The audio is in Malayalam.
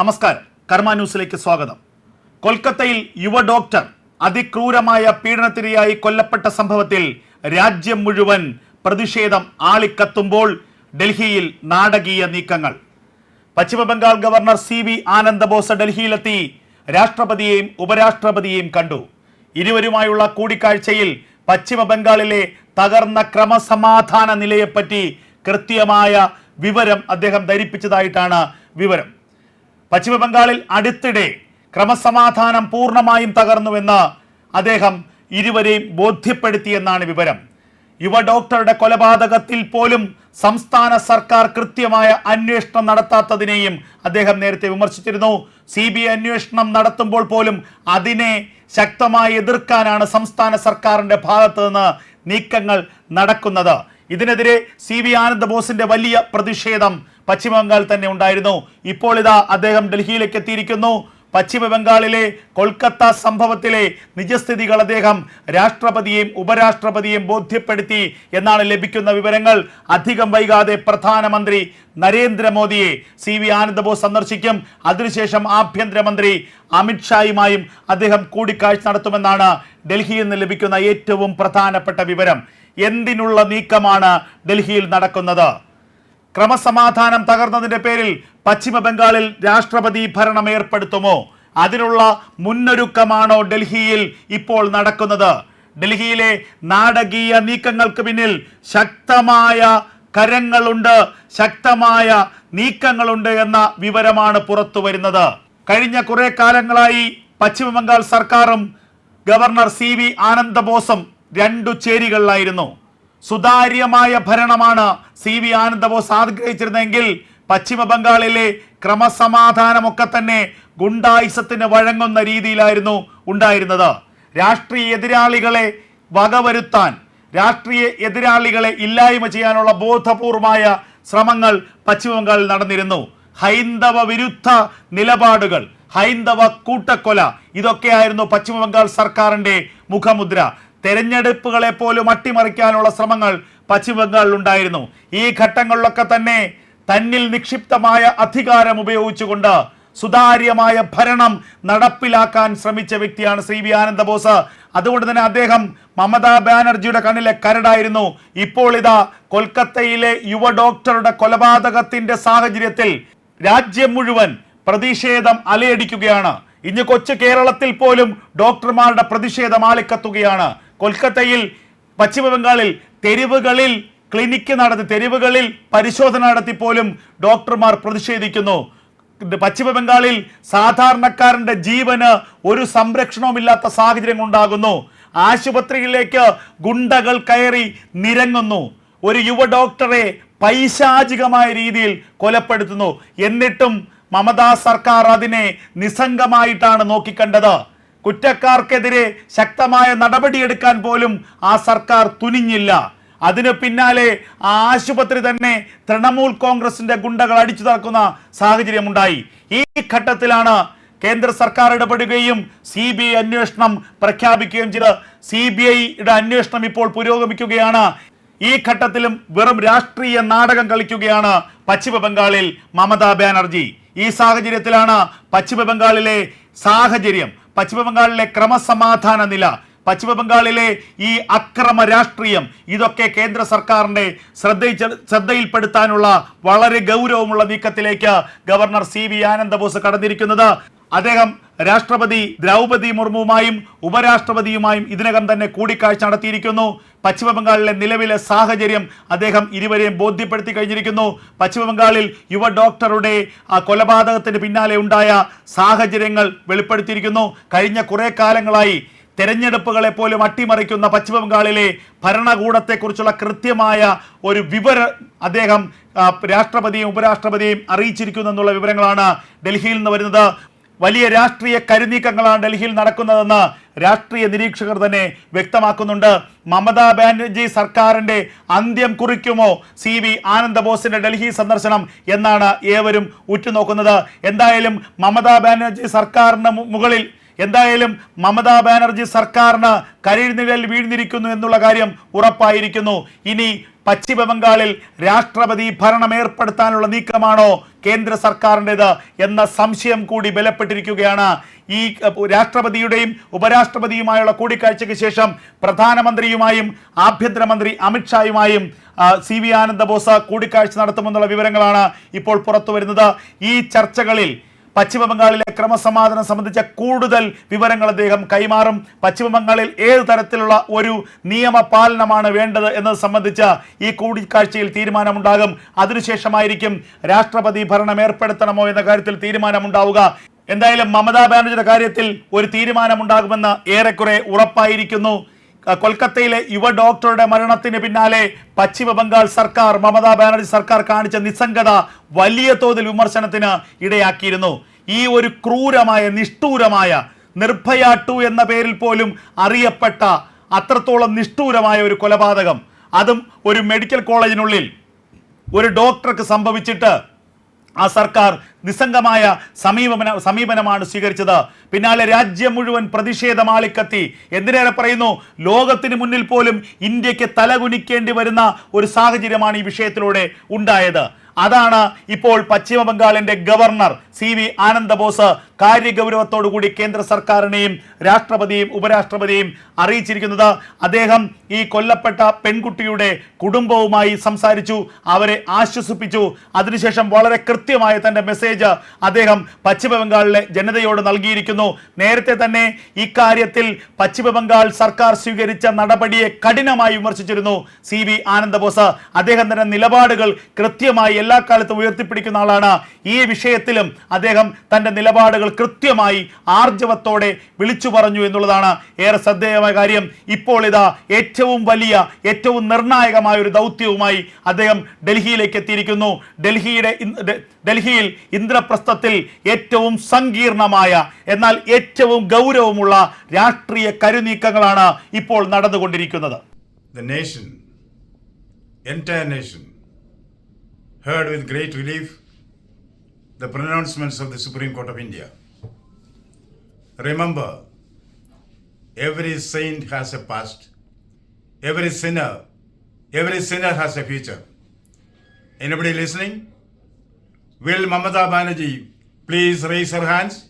നമസ്കാരം. കർമ്മ ന്യൂസിലേക്ക് സ്വാഗതം. കൊൽക്കത്തയിൽ യുവ ഡോക്ടർ അതിക്രൂരമായ പീഡനത്തിനിരയായി കൊല്ലപ്പെട്ട സംഭവത്തിൽ രാജ്യം മുഴുവൻ പ്രതിഷേധം ആളിക്കത്തുമ്പോൾ ഡൽഹിയിൽ നാടകീയ നീക്കങ്ങൾ. Paschim Bangal governor C V Ananda Bose ഡൽഹിയിലെത്തി രാഷ്ട്രപതിയെയും ഉപരാഷ്ട്രപതിയെയും കണ്ടു. ഇരുവരുമായുള്ള കൂടിക്കാഴ്ചയിൽ പശ്ചിമബംഗാളിലെ തകർന്ന ക്രമസമാധാന നിലയെപ്പറ്റി കൃത്യമായ വിവരം അദ്ദേഹം ധരിപ്പിച്ചതായിട്ടാണ് വിവരം. പശ്ചിമ ബംഗാളിൽ അടുത്തിടെ ക്രമസമാധാനം പൂർണമായും തകർന്നുവെന്ന് അദ്ദേഹം ഇരുവരെയും ബോധ്യപ്പെടുത്തിയെന്നാണ് വിവരം. യുവ ഡോക്ടറുടെ കൊലപാതകത്തിൽ പോലും സംസ്ഥാന സർക്കാർ കൃത്യമായ അന്വേഷണം നടത്താത്തതിനെയും അദ്ദേഹം നേരത്തെ വിമർശിച്ചിരുന്നു. സി ബി ഐ അന്വേഷണം നടത്തുമ്പോൾ പോലും അതിനെ ശക്തമായി എതിർക്കാനാണ് സംസ്ഥാന സർക്കാരിന്റെ ഭാഗത്ത് നിന്ന് നീക്കങ്ങൾ നടക്കുന്നത്. ഇതിനെതിരെ സി വി ആനന്ദ ബോസിന്റെ വലിയ പ്രതിഷേധം പശ്ചിമ ബംഗാൾ തന്നെ ഉണ്ടായിരുന്നു. ഇപ്പോൾ ഇതാ അദ്ദേഹം ഡൽഹിയിലേക്ക് എത്തിയിരിക്കുന്നു. പശ്ചിമ ബംഗാളിലെ കൊൽക്കത്ത സംഭവത്തിലെ നിജസ്ഥിതികൾ അദ്ദേഹം രാഷ്ട്രപതിയെയും ഉപരാഷ്ട്രപതിയെയും ബോധ്യപ്പെടുത്തി എന്നാണ് ലഭിക്കുന്ന വിവരങ്ങൾ. അധികം വൈകാതെ പ്രധാനമന്ത്രി നരേന്ദ്രമോദിയെ സി വി ആനന്ദബോസ് സന്ദർശിക്കും. അതിനുശേഷം ആഭ്യന്തരമന്ത്രി അമിത്ഷായുമായും അദ്ദേഹം കൂടിക്കാഴ്ച നടത്തുമെന്നാണ് ഡൽഹിയിൽ നിന്ന് ലഭിക്കുന്ന ഏറ്റവും പ്രധാനപ്പെട്ട വിവരം. എന്തിനുള്ള നീക്കമാണ് ഡൽഹിയിൽ നടക്കുന്നത്? ക്രമസമാധാനം തകർന്നതിന്റെ പേരിൽ പശ്ചിമ ബംഗാളിൽ രാഷ്ട്രപതി ഭരണം ഏർപ്പെടുത്തുമോ? അതിനുള്ള മുന്നൊരുക്കമാണോ ഡൽഹിയിൽ ഇപ്പോൾ നടക്കുന്നത്? ഡൽഹിയിലെ നാടകീയ നീക്കങ്ങൾക്ക് പിന്നിൽ ശക്തമായ കരങ്ങളുണ്ട് ശക്തമായ നീക്കങ്ങളുണ്ട് എന്ന വിവരമാണ് പുറത്തു വരുന്നത്. കഴിഞ്ഞ കുറെ കാലങ്ങളായി പശ്ചിമ ബംഗാൾ സർക്കാരും ഗവർണർ സി വി ആനന്ദബോസും രണ്ടു ചേരികളിലായിരുന്നു. സുതാര്യമായ ഭരണമാണ് സി വി ആനന്ദബോസ് ആഗ്രഹിച്ചിരുന്നെങ്കിൽ പശ്ചിമ ബംഗാളിലെ ക്രമസമാധാനമൊക്കെ തന്നെ ഗുണ്ടായുസത്തിന് വഴങ്ങുന്ന രീതിയിലായിരുന്നു ഉണ്ടായിരുന്നത്. രാഷ്ട്രീയ എതിരാളികളെ വകവരുത്താൻ രാഷ്ട്രീയ എതിരാളികളെ ഇല്ലായ്മ ചെയ്യാനുള്ള ബോധപൂർവമായ ശ്രമങ്ങൾ പശ്ചിമ ബംഗാളിൽ നടന്നിരുന്നു. ഹൈന്ദവ വിരുദ്ധ നിലപാടുകൾ ഹൈന്ദവ കൂട്ടക്കൊല ഇതൊക്കെയായിരുന്നു പശ്ചിമ ബംഗാൾ സർക്കാരിന്റെ മുഖമുദ്ര. തെരഞ്ഞെടുപ്പുകളെ പോലും അട്ടിമറിക്കാനുള്ള ശ്രമങ്ങൾ പശ്ചിമബംഗാളിൽ ഉണ്ടായിരുന്നു. ഈ ഘട്ടങ്ങളിലൊക്കെ തന്നെ തന്നിൽ നിക്ഷിപ്തമായ അധികാരം ഉപയോഗിച്ചുകൊണ്ട് സുതാര്യമായ ഭരണം നടപ്പിലാക്കാൻ ശ്രമിച്ച വ്യക്തിയാണ് ശ്രീ വി ആനന്ദബോസ്. അതുകൊണ്ട് തന്നെ അദ്ദേഹം മമതാ ബാനർജിയുടെ കണ്ണിലെ കരടായിരുന്നു. ഇപ്പോൾ ഇതാ കൊൽക്കത്തയിലെ യുവ ഡോക്ടറുടെ കൊലപാതകത്തിന്റെ സാഹചര്യത്തിൽ രാജ്യം മുഴുവൻ പ്രതിഷേധം അലയടിക്കുകയാണ്. ഇന്ന് കൊച്ചു കേരളത്തിൽ പോലും ഡോക്ടർമാരുടെ പ്രതിഷേധം ആളിക്കത്തുകയാണ്. കൊൽക്കത്തയിൽ പശ്ചിമബംഗാളിൽ തെരുവുകളിൽ ക്ലിനിക്ക് നടത്തി തെരുവുകളിൽ പരിശോധന നടത്തി പോലും ഡോക്ടർമാർ പ്രതിഷേധിക്കുന്നു. പശ്ചിമബംഗാളിൽ സാധാരണക്കാരന്റെ ജീവന് ഒരു സംരക്ഷണവുമില്ലാത്ത സാഹചര്യം ഉണ്ടാകുന്നു. ആശുപത്രിയിലേക്ക് ഗുണ്ടകൾ കയറി നിരങ്ങുന്നു. ഒരു യുവ ഡോക്ടറെ പൈശാചികമായ രീതിയിൽ കൊലപ്പെടുത്തുന്നു. എന്നിട്ടും മമതാ സർക്കാർ അതിനെ നിസ്സംഗമായിട്ടാണ് നോക്കിക്കണ്ടത്. കുറ്റക്കാർക്കെതിരെ ശക്തമായ നടപടിയെടുക്കാൻ പോലും ആ സർക്കാർ തുനിഞ്ഞില്ല. അതിന് പിന്നാലെ ആ ആശുപത്രി തന്നെ തൃണമൂൽ കോൺഗ്രസിന്റെ ഗുണ്ടകൾ അടിച്ചു തറക്കുന്ന സാഹചര്യമുണ്ടായി. ഈ ഘട്ടത്തിലാണ് കേന്ദ്ര സർക്കാർ ഇടപെടുകയും സി ബി ഐ അന്വേഷണം പ്രഖ്യാപിക്കുകയും ചെയ്ത് സി ബി ഐയുടെ അന്വേഷണം ഇപ്പോൾ പുരോഗമിക്കുകയാണ്. ഈ ഘട്ടത്തിലും വെറും രാഷ്ട്രീയ നാടകം കളിക്കുകയാണ് പശ്ചിമ ബംഗാളിൽ മമതാ ബാനർജി. ഈ സാഹചര്യത്തിലാണ് പശ്ചിമ ബംഗാളിലെ സാഹചര്യം. പശ്ചിമ ബംഗാളിലെ ക്രമസമാധാന നില പശ്ചിമബംഗാളിലെ ഈ അക്രമ രാഷ്ട്രീയം ഇതൊക്കെ കേന്ദ്ര സർക്കാരിന്റെ ശ്രദ്ധയിൽ ശ്രദ്ധയിൽപ്പെടുത്താനുള്ള വളരെ ഗൗരവമുള്ള നീക്കത്തിലേക്ക് ഗവർണർ സി വി ആനന്ദബോസ് കടന്നിരിക്കുന്നത്. അദ്ദേഹം രാഷ്ട്രപതി ദ്രൗപതി മുർമുവുമായും ഉപരാഷ്ട്രപതിയുമായും ഇതിനകം തന്നെ കൂടിക്കാഴ്ച നടത്തിയിരിക്കുന്നു. പശ്ചിമബംഗാളിലെ നിലവിലെ സാഹചര്യം അദ്ദേഹം ഇരുവരെയും ബോധ്യപ്പെടുത്തി കഴിഞ്ഞിരിക്കുന്നു. പശ്ചിമബംഗാളിൽ യുവ ഡോക്ടറുടെ ആ കൊലപാതകത്തിന് പിന്നാലെ ഉണ്ടായ സാഹചര്യങ്ങൾ വെളിപ്പെടുത്തിയിരിക്കുന്നു. കഴിഞ്ഞ കുറെ കാലങ്ങളായി തെരഞ്ഞെടുപ്പുകളെ പോലും അട്ടിമറിക്കുന്ന പശ്ചിമബംഗാളിലെ ഭരണകൂടത്തെക്കുറിച്ചുള്ള കൃത്യമായ ഒരു വിവര അദ്ദേഹം രാഷ്ട്രപതിയും ഉപരാഷ്ട്രപതിയും അറിയിച്ചിരിക്കുന്നു എന്നുള്ള വിവരങ്ങളാണ് ഡൽഹിയിൽ നിന്ന് വരുന്നത്. വലിയ രാഷ്ട്രീയ കരുനീക്കങ്ങളാണ് ഡൽഹിയിൽ നടക്കുന്നതെന്ന് രാഷ്ട്രീയ നിരീക്ഷകർ തന്നെ വ്യക്തമാക്കുന്നുണ്ട്. മമതാ ബാനർജി സർക്കാരിന്റെ അന്ത്യം കുറിക്കുമോ? സി വി ആനന്ദബോസിന്റെ ഡൽഹി സന്ദർശനം എന്നാണ് ഏവരും ഉറ്റുനോക്കുന്നത്. എന്തായാലും മമതാ ബാനർജി സർക്കാരിന് മുകളിൽ എന്തായാലും മമതാ ബാനർജി സർക്കാരിന് കരിനിഴൽ വീഴ്ന്നിരിക്കുന്നു എന്നുള്ള കാര്യം ഉറപ്പായിരിക്കുന്നു. ഇനി പശ്ചിമ ബംഗാളിൽ രാഷ്ട്രപതി ഭരണം ഏർപ്പെടുത്താനുള്ള നീക്കമാണോ? കേന്ദ്ര സർക്കാരിന്റെത് എന്ന സംശയം കൂടി ബലപ്പെട്ടിരിക്കുകയാണ്. ഈ രാഷ്ട്രപതിയുടെയും ഉപരാഷ്ട്രപതിയുമായുള്ള കൂടിക്കാഴ്ചയ്ക്ക് ശേഷം പ്രധാനമന്ത്രിയുമായും ആഭ്യന്തരമന്ത്രി അമിത്ഷായുമായും സി വി ആനന്ദബോസ് കൂടിക്കാഴ്ച നടത്തുമെന്നുള്ള വിവരങ്ങളാണ് ഇപ്പോൾ പുറത്തു വരുന്നത് ഈ ചർച്ചകളിൽ പശ്ചിമ ബംഗാളിലെ ക്രമസമാധാനം സംബന്ധിച്ച കൂടുതൽ വിവരങ്ങൾ അദ്ദേഹം കൈമാറും. പശ്ചിമബംഗാളിൽ ഏത് തരത്തിലുള്ള ഒരു നിയമപാലനമാണ് വേണ്ടത് എന്നത് സംബന്ധിച്ച് ഈ കൂടിക്കാഴ്ചയിൽ തീരുമാനമുണ്ടാകും. അതിനുശേഷമായിരിക്കും രാഷ്ട്രപതി ഭരണം ഏർപ്പെടുത്തണമോ എന്ന കാര്യത്തിൽ തീരുമാനമുണ്ടാവുക. എന്തായാലും മമതാ ബാനർജിയുടെ കാര്യത്തിൽ ഒരു തീരുമാനമുണ്ടാകുമെന്ന് ഏറെക്കുറെ ഉറപ്പായിരിക്കുന്നു. കൊൽക്കത്തയിലെ യുവ ഡോക്ടറുടെ മരണത്തിന് പിന്നാലെ പശ്ചിമ ബംഗാൾ സർക്കാർ മമതാ ബാനർജി സർക്കാർ കാണിച്ച നിസ്സംഗത വലിയ തോതിൽ വിമർശനത്തിന് ഇടയാക്കിയിരുന്നു. ഈ ഒരു ക്രൂരമായ നിഷ്ഠൂരമായ നിർഭയ ടു എന്ന പേരിൽ പോലും അറിയപ്പെട്ട അത്രത്തോളം നിഷ്ഠൂരമായ ഒരു കൊലപാതകം. അതും ഒരു മെഡിക്കൽ കോളേജിനുള്ളിൽ ഒരു ഡോക്ടർക്ക് സംഭവിച്ചിട്ട് ആ സർക്കാർ നിസ്സംഗമായ സമീപന സമീപനമാണ് സ്വീകരിച്ചത്. പിന്നാലെ രാജ്യം മുഴുവൻ പ്രതിഷേധമാളിക്കത്തി. എന്തിനേറെ പറയുന്നു? ലോകത്തിന് മുന്നിൽ പോലും ഇന്ത്യയ്ക്ക് തലകുനിക്കേണ്ടി വരുന്ന ഒരു സാഹചര്യമാണ് ഈ വിഷയത്തിലൂടെ ഉണ്ടായത്. അതാണ് ഇപ്പോൾ പശ്ചിമ ബംഗാളിന്റെ ഗവർണർ സി വി ആനന്ദബോസ് കാര്യഗൗരവത്തോടുകൂടി കേന്ദ്ര സർക്കാരിനെയും രാഷ്ട്രപതിയും ഉപരാഷ്ട്രപതിയും അറിയിച്ചിരിക്കുന്നത് അദ്ദേഹം ഈ കൊല്ലപ്പെട്ട പെൺകുട്ടിയുടെ കുടുംബവുമായി സംസാരിച്ചു അവരെ ആശ്വസിപ്പിച്ചു. അതിനുശേഷം വളരെ കൃത്യമായ തന്റെ മെസ്സേജ് അദ്ദേഹം പശ്ചിമബംഗാളിലെ ജനതയോട് നൽകിയിരിക്കുന്നു. നേരത്തെ തന്നെ ഇക്കാര്യത്തിൽ പശ്ചിമബംഗാൾ സർക്കാർ സ്വീകരിച്ച നടപടിയെ കഠിനമായി വിമർശിച്ചിരുന്നു സി വി ആനന്ദബോസ്. അദ്ദേഹം തന്നെ നിലപാടുകൾ കൃത്യമായി എല്ലാ കാലത്തും ഉയർത്തിപ്പിടിക്കുന്ന ആളാണ്. ഈ വിഷയത്തിലും അദ്ദേഹം തന്റെ നിലപാടുകൾ കൃത്യമായി ആർജവത്തോടെ വിളിച്ചു പറഞ്ഞു എന്നുള്ളതാണ് ഏറെ ശ്രദ്ധേയമായ കാര്യം. ഇപ്പോൾ ഇതാ ഏറ്റവും വലിയ ഏറ്റവും നിർണായകമായ ഒരു ദൗത്യവുമായി അദ്ദേഹം ഡൽഹിയിലേക്ക് എത്തിയിരിക്കുന്നു. ഡൽഹിയുടെ ഡൽഹിയിൽ ഇന്ദ്രപ്രസ്ഥത്തിൽ ഏറ്റവും സങ്കീർണമായ എന്നാൽ ഏറ്റവും ഗൗരവമുള്ള രാഷ്ട്രീയ കരുനീക്കങ്ങളാണ് ഇപ്പോൾ നടന്നുകൊണ്ടിരിക്കുന്നത്. Heard with great relief the pronouncements of the Supreme Court of India. Remember, every saint has a past, every sinner, every sinner has a future. Anybody listening? Will Mamata Banerjee please raise her hands?